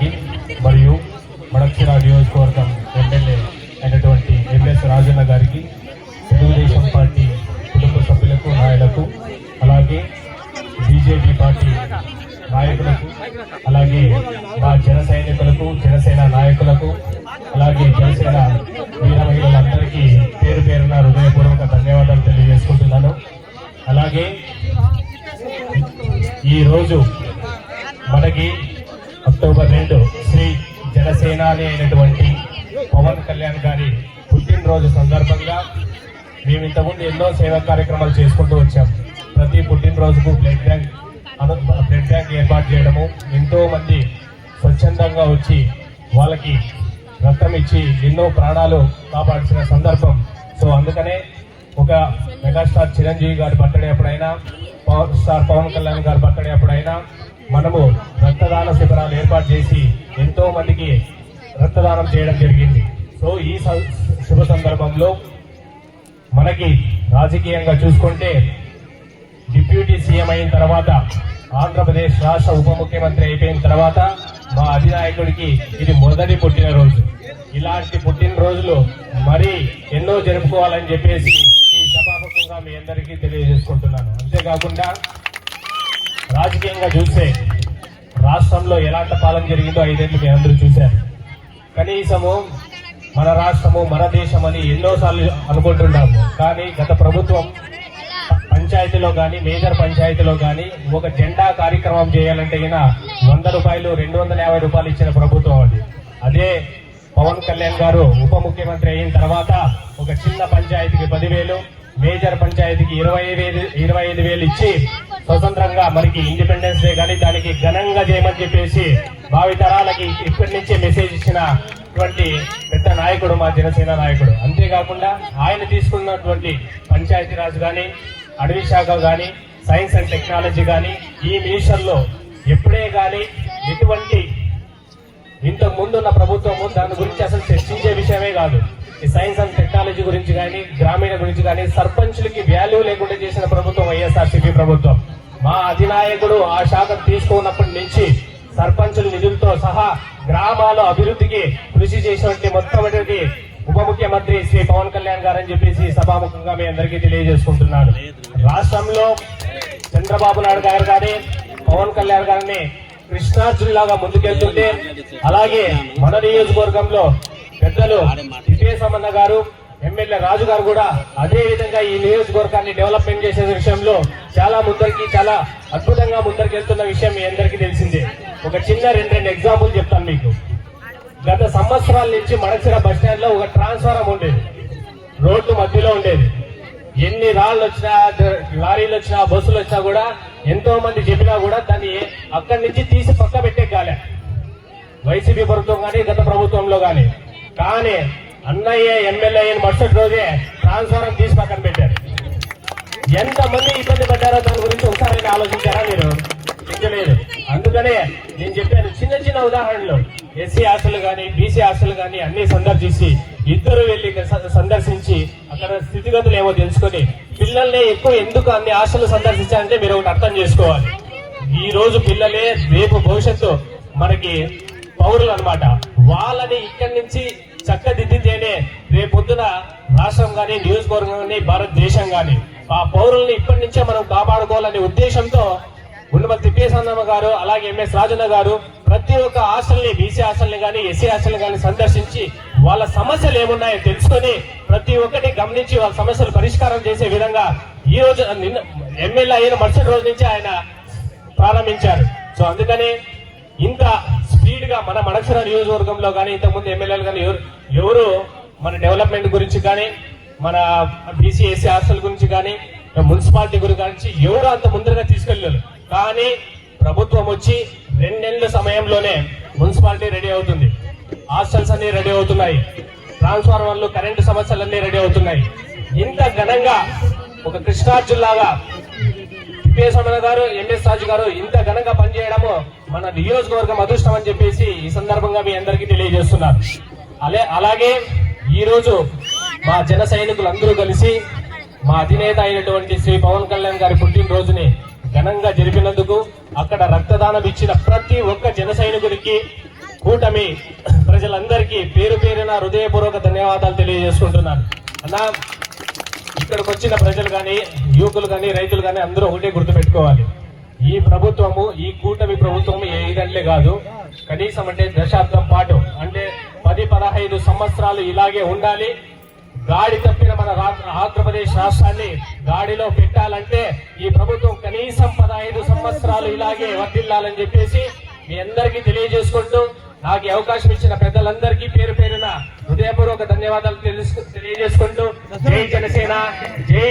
గారికి మరియు మడక్షిరా నియోజకవర్గం ఎమ్మెల్యే అయినటువంటి ఎంఎస్ రాజన్న గారికి తెలుగుదేశం పార్టీ కుటుంబ సభ్యులకు నాయకులకు అలాగే బీజేపీ పార్టీ నాయకులకు అలాగే మా జన సైనికులకు జనసేన నాయకులకు అలాగే జనసేన వీర మహిళలందరికీ పేరు పేరున హృదయపూర్వక ధన్యవాదాలు తెలియజేసుకుంటున్నాను. అలాగే ఈరోజు మనకి సేనాని అయినటువంటి పవన్ కళ్యాణ్ గారి పుట్టినరోజు సందర్భంగా మేము ఇంతకుముందు ఎన్నో సేవా కార్యక్రమాలు చేసుకుంటూ వచ్చాం. ప్రతి పుట్టినరోజుకు బ్లడ్ బ్యాంక్ అను బ్లడ్ బ్యాంక్ ఏర్పాటు చేయడము ఎంతోమంది స్వచ్ఛందంగా వచ్చి వాళ్ళకి రక్తం ఇచ్చి ఎన్నో ప్రాణాలు కాపాడిన సందర్భం. సో అందుకనే ఒక మెగాస్టార్ చిరంజీవి గారి బర్త్డే అప్పుడైనా పవర్ స్టార్ పవన్ కళ్యాణ్ గారి బర్త్డే అప్పుడైనా మనము రక్తదాన శిబిరాలు ఏర్పాటు చేసి ఎంతో మందికి రక్తదానం చేయడం జరిగింది. సో ఈ స- శుభ సందర్భంలో మనకి రాజకీయంగా చూసుకుంటే డిప్యూటీ సీఎం అయిన తర్వాత ఆంధ్రప్రదేశ్ రాష్ట్ర ఉప ముఖ్యమంత్రి అయిపోయిన తర్వాత మా అధినాయకుడికి ఇది మొదటి పుట్టినరోజు. ఇలాంటి పుట్టినరోజులు మరీ ఎన్నో జరుపుకోవాలని చెప్పేసి ఈ సభాముఖంగా మీ అందరికీ తెలియజేసుకుంటున్నాను. అంతేకాకుండా రాజకీయంగా చూస్తే రాష్ట్రంలో ఎలాంటి పాలన జరిగిందో ఐదేళ్ళు మీ అందరూ చూశారు. కనీసము మన రాష్ట్రము మన దేశం అని ఎన్నోసార్లు అనుకుంటున్నాము కానీ గత ప్రభుత్వం పంచాయతీలో కానీ మేజర్ పంచాయతీలో కానీ ఒక జెండా కార్యక్రమం చేయాలంటే అయినా వంద రూపాయలు రెండు వందల యాభై రూపాయలు ఇచ్చిన ప్రభుత్వం అది. అదే పవన్ కళ్యాణ్ గారు ఉప ముఖ్యమంత్రి అయిన తర్వాత ఒక చిన్న పంచాయతీకి పదివేలు మేజర్ పంచాయతీకి ఇరవై ఐదు ఇరవై ఐదు వేలు ఇచ్చి స్వతంత్రంగా మనకి ఇండిపెండెన్స్ డే కానీ దానికి ఘనంగా చేయమని చెప్పేసి భావితరాలకి ఇప్పటి నుంచే మెసేజ్ ఇచ్చినటువంటి పెద్ద నాయకుడు మా జనసేన నాయకుడు. అంతేకాకుండా ఆయన తీసుకున్నటువంటి పంచాయతీరాజ్ కానీ అడవి శాఖ కానీ సైన్స్ అండ్ టెక్నాలజీ కానీ ఈ మిషన్లో ఎప్పుడే కానీ ఎటువంటి ఇంతకు ముందున్న ప్రభుత్వము దాని గురించి అసలు చర్చించే విషయమే కాదు. ఈ సైన్స్ అండ్ టెక్నాలజీ గురించి కానీ గ్రామీణ గురించి కానీ సర్పంచులకి వాల్యూ లేకుండా చేసిన ప్రభుత్వం వైఎస్ఆర్సీపీ ప్రభుత్వం. మా అధినాయకుడు ఆ శాఖ తీసుకున్నప్పటి నుంచి సర్పంచుల నిధులతో సహా గ్రామాల అభివృద్ధికి కృషి చేసినటువంటి మొట్టమొదటి ఉప ముఖ్యమంత్రి శ్రీ పవన్ కళ్యాణ్ గారు అని చెప్పేసి సభాముఖంగా మీ అందరికీ తెలియజేసుకుంటున్నాను. రాష్ట్రంలో చంద్రబాబు నాయుడు గారు కానీ పవన్ కళ్యాణ్ గారిని కృష్ణా జిల్లాగా ముందుకెళ్తుంటే అలాగే మన నియోజకవర్గంలో పెద్దలు తిప్పేశమన్న గారు ఎమ్మెల్యే రాజు గారు కూడా అదే విధంగా ఈ నియోజకవర్గాన్ని డెవలప్మెంట్ చేసే విషయంలో చాలా ముందరికి చాలా అద్భుతంగా ముందరికి వెళ్తున్న విషయం మీ అందరికీ తెలిసిందే. ఒక చిన్న రెండు రెండు ఎగ్జాంపుల్ చెప్తాను మీకు. గత సంవత్సరాల నుంచి మడచిర బస్లో ఒక ట్రాన్స్ఫారం ఉండేది. రోడ్డు మధ్యలో ఉండేది. ఎన్ని రాళ్ళు వచ్చినా లారీలు వచ్చినా బస్సులు వచ్చినా కూడా ఎంతో మంది చెప్పినా కూడా దాన్ని అక్కడి నుంచి తీసి పక్క పెట్టే కాలే వైసీపీ ప్రభుత్వం కానీ గత ప్రభుత్వంలో కానీ కానీ అన్నయ్య ఎమ్మెల్యే అయిన మరుసటి రోజే ట్రాన్స్ఫారం తీసి పక్కన పెట్టారు. ఎంత మంది ఇబ్బంది పడ్డారో దాని గురించి ఒకసారి ఆలోచించారా మీరు? చించలేదు అందుకనే నేను చెప్పాను చిన్న చిన్న ఉదాహరణలు. ఎస్సీ హాస్టల్ కానీ బీసీ హాస్టల్ కానీ అన్ని సందర్శించి ఇద్దరు వెళ్ళి సందర్శించి అక్కడ స్థితిగతులు ఏమో తెలుసుకొని పిల్లల్ని ఎక్కువ ఎందుకు అన్ని హాస్టల్ సందర్శించాలంటే మీరు ఒకటి అర్థం చేసుకోవాలి. ఈ రోజు పిల్లలే రేపు భవిష్యత్తు మనకి పౌరులు అన్నమాట వాళ్ళని ఇక్కడి నుంచి చక్కదిద్దితేనే రేపొద్దున రాష్ట్రం కానీ నియోజకవర్గం కానీ భారతదేశం కానీ ఆ పౌరుల్ని ఇప్పటి నుంచే మనం కాపాడుకోవాలనే ఉద్దేశంతో ఉన్నమతి తిప్పేసన్నమ్మ గారు అలాగే ఎంఎస్ రాజన్న గారు ప్రతి ఒక్క హాస్టల్ని బీసీ హాస్టల్ని కానీ ఎస్సీ హాస్టల్ని కానీ సందర్శించి వాళ్ళ సమస్యలు ఏమున్నాయో తెలుసుకొని ప్రతి ఒక్కటి గమనించి వాళ్ళ సమస్యలు పరిష్కారం చేసే విధంగా ఈ రోజు నిన్న ఎమ్మెల్యే అయిన మరుసటి రోజు నుంచి ఆయన ప్రారంభించారు. సో అందుకని ఇంత కంప్లీట్గా మన మడక్షర నియోజకవర్గంలో కానీ ఇంతకుముందు ఎమ్మెల్యేలు కానీ ఎవరు ఎవరు మన డెవలప్మెంట్ గురించి కానీ మన బీసీ ఎస్సీ హాస్టల్ గురించి కానీ మున్సిపాలిటీ గురించి ఎవరు అంత ముందరగా తీసుకెళ్ళారు కానీ ప్రభుత్వం వచ్చి రెండేళ్ళ సమయంలోనే మున్సిపాలిటీ రెడీ అవుతుంది. హాస్టల్స్ అన్ని రెడీ అవుతున్నాయి. ట్రాన్స్ఫార్మర్లు కరెంటు సమస్యలన్నీ రెడీ అవుతున్నాయి. ఇంత ఘనంగా ఒక కృష్ణార్జున్ తిప్పేశమన గారు ఎంఎస్ రాజు గారు ఇంత ఘనంగా పనిచేయడము మన నియోజకవర్గం అదృష్టం అని చెప్పేసి ఈ సందర్భంగా మీ అందరికీ తెలియజేస్తున్నారు అలే అలాగే ఈరోజు మా జన సైనికులందరూ కలిసి మా అధినేత అయినటువంటి శ్రీ పవన్ కళ్యాణ్ గారి పుట్టినరోజుని ఘనంగా జరిపినందుకు అక్కడ రక్తదానం ఇచ్చిన ప్రతి ఒక్క జన సైనికుడికి కూటమి ప్రజలందరికీ పేరు పేరున హృదయపూర్వక ధన్యవాదాలు తెలియజేసుకుంటున్నాను. అన్నా ఇక్కడికి వచ్చిన ప్రజలు కానీ యువకులు కానీ రైతులు కానీ అందరూ ఒకటే గుర్తుపెట్టుకోవాలి. ఈ ప్రభుత్వము ఈ కూటమి ప్రభుత్వము ఏదంటే కాదు. కనీసం అంటే దశాబ్దం పాటు అంటే పది పదహైదు సంవత్సరాలు ఇలాగే ఉండాలి. గాడి తప్పిన మన ఆంధ్రప్రదేశ్ రాష్ట్రాన్ని గాడిలో పెట్టాలంటే ఈ ప్రభుత్వం కనీసం పదహైదు సంవత్సరాలు ఇలాగే వర్దిల్లాలని చెప్పేసి మీ అందరికీ తెలియజేసుకుంటూ నాకు అవకాశం ఇచ్చిన పెద్దలందరికీ పేరు పేరు హృదయపూర్వక ధన్యవాదాలు తెలుసు తెలియజేసుకుంటూ జై జనసేన జై